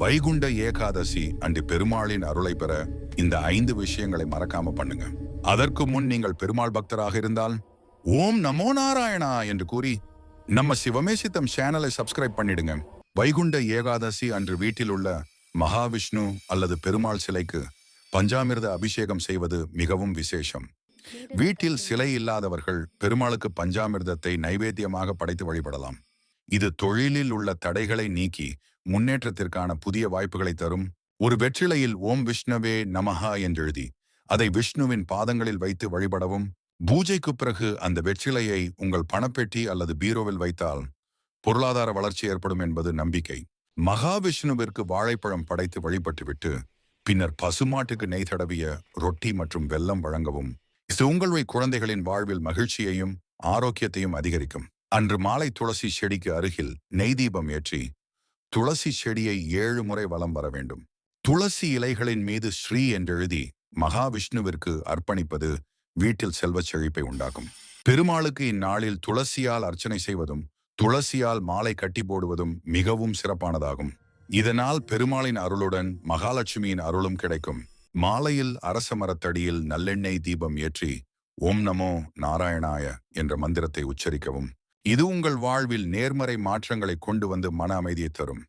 வைகுண்ட ஏகாதசி அன்று பெருமாளின் அருளை பெற இந்த ஐந்து விஷயங்களை மறக்காம பண்ணுங்க. அதற்கு முன் நீங்கள் பெருமாள் பக்தராக இருந்தால் ஓம் நமோ நாராயணா என்று கூறி நம்ம சிவமேசித்தம் சேனலை சப்ஸ்கிரைப் பண்ணிடுங்க. வைகுண்ட ஏகாதசி அன்று வீட்டில் உள்ள மகாவிஷ்ணு அல்லது பெருமாள் சிலைக்கு பஞ்சாமிர்த அபிஷேகம் செய்வது மிகவும் விசேஷம். வீட்டில் சிலை இல்லாதவர்கள் பெருமாளுக்கு பஞ்சாமிர்தத்தை நைவேத்தியமாக படைத்து வழிபடலாம். இது தொழிலில் உள்ள தடைகளை நீக்கி முன்னேற்றத்திற்கான புதிய வாய்ப்புகளை தரும். ஒரு வெற்றிலையில் ஓம் விஷ்ணுவே நமஹா என்றெழுதி அதை விஷ்ணுவின் பாதங்களில் வைத்து வழிபடவும். பூஜைக்கு பிறகு அந்த வெற்றிலையை உங்கள் பணப்பெட்டி அல்லது பீரோவில் வைத்தால் பொருளாதார வளர்ச்சி ஏற்படும் என்பது நம்பிக்கை. மகாவிஷ்ணுவிற்கு வாழைப்பழம் படைத்து வழிபட்டுவிட்டு பின்னர் பசுமாட்டுக்கு நெய் தடவிய ரொட்டி மற்றும் வெல்லம் வழங்கவும். இது உங்களுடைய குழந்தைகளின் வாழ்வில் மகிழ்ச்சியையும் ஆரோக்கியத்தையும் அதிகரிக்கும். அன்று மாலை துளசி செடிக்கு அருகில் நெய் தீபம் ஏற்றி துளசி செடியை ஏழு முறை வலம் வர வேண்டும். துளசி இலைகளின் மீது ஸ்ரீ என்றெழுதி மகாவிஷ்ணுவிற்கு அர்ப்பணிப்பது வீட்டில் செல்வச் செழிப்பை உண்டாக்கும். பெருமாளுக்கு இந்நாளில் துளசியால் அர்ச்சனை செய்வதும் துளசியால் மாலை கட்டி போடுவதும் மிகவும் சிறப்பானதாகும். இதனால் பெருமாளின் அருளுடன் மகாலட்சுமியின் அருளும் கிடைக்கும். மாலையில் அரச மரத்தடியில் நல்லெண்ணெய் தீபம் ஏற்றி ஓம் நமோ நாராயணாய என்ற மந்திரத்தை உச்சரிக்கவும். இது உங்கள் வாழ்வில் நேர்மறை மாற்றங்களை கொண்டு வந்து மன அமைதியை தரும்.